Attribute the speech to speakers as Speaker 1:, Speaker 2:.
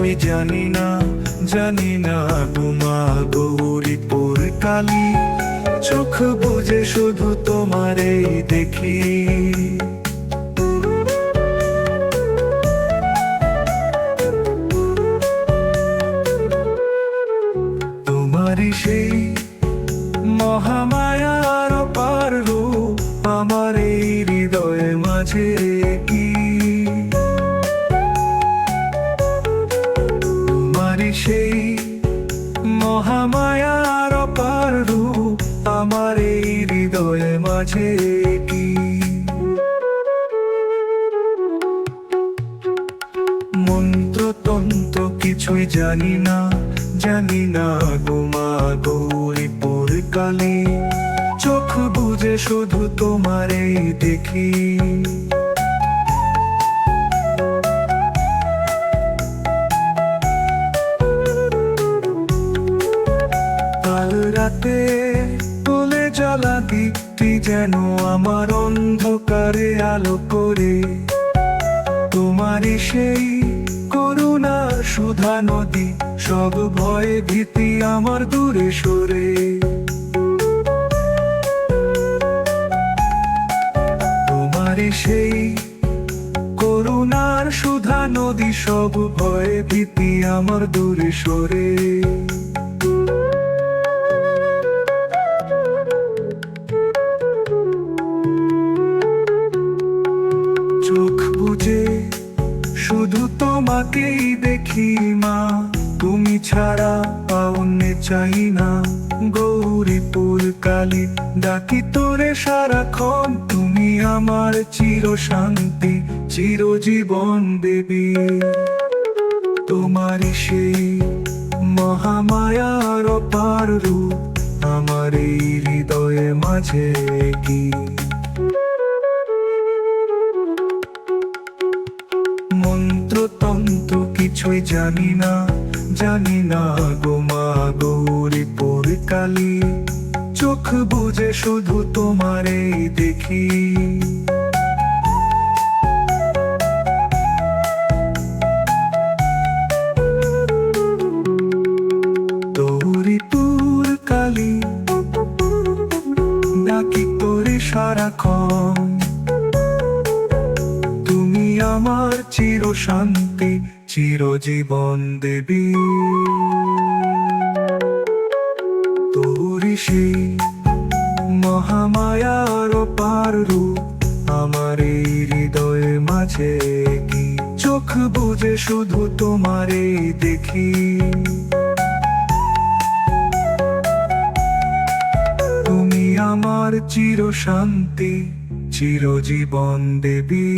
Speaker 1: জানি না জানি না গুমা গৌরী পোর কালী। চোখ বুঝে শুধু তোমারে দেখি। তোমারই সেই মহামায়ার পার আমার এই হৃদয়ে মাঝে। মাঝে কি? মন্ত্রতন্ত্র কিছুই জানি না জানি না গোমা গৌরী কালী চোখ বুঝে শুধু তোমারেই দেখি। কাল রাতে তোলে জ্বালা দিকটি যেন আমার অন্ধকারে আলো করে। তোমারই সেই করুণা সুধা নদী, সব ভয়ে ভীতি আমার দূরে সরে। তোমারই সেই করুণার সুধা নদী, সব ভয়ে ভীতি আমার দূরে সরে। শুধু তোমাকেই দেখি মা। তুমি ছাড়া পাওনে চাই না। গৌরীপুর কালী ডাকি তোরে সারাক্ষণ। তুমি আমার চির শান্তি চিরজীবন দেবী। তোমার সেই মহামায়ার পার রূপ, আমার এই হৃদয়ে মাঝে কি? কিছুই জানি না জানি না গোমা গৌরী পোর কালী। চোখ বুঝে শুধু তোমারে দেখি। ডাকি তোরে সারাক্ষণ? তুমি আমার চির শান্তি চিরজীবন দেবী। তোরি সেই মহামায়ার পার রূপ, আমার এই হৃদয়ে মাঝে কি? চোখ বুঝে শুধু তোমারে দেখি। তুমি আমার চির শান্তি চিরজীবন দেবী।